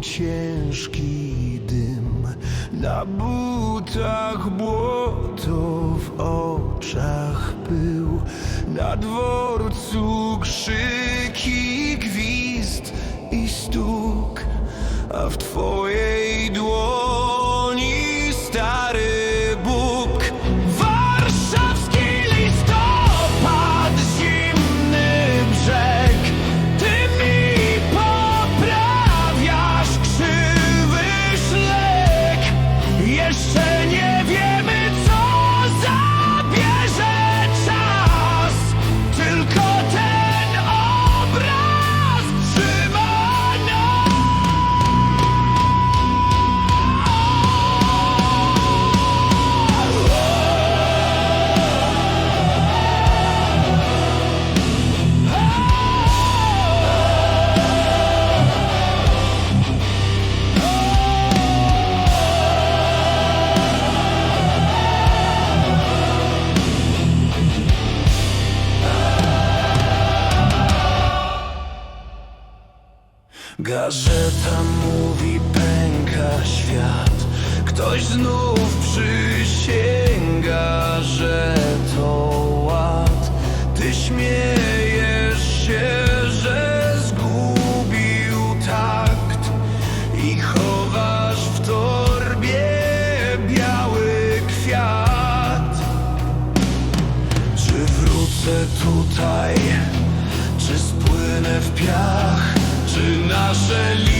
ciężki dym. Na butach błoto, w oczach pył. Na dworcu krzyki, gwizd i stuk A w twojej Gazeta mówi pęka świat Ktoś znów przysięga, że to ład Ty śmiejesz się, że zgubił takt I chowasz w torbie biały kwiat Czy wrócę tutaj? Czy spłynę w piach? наше літо.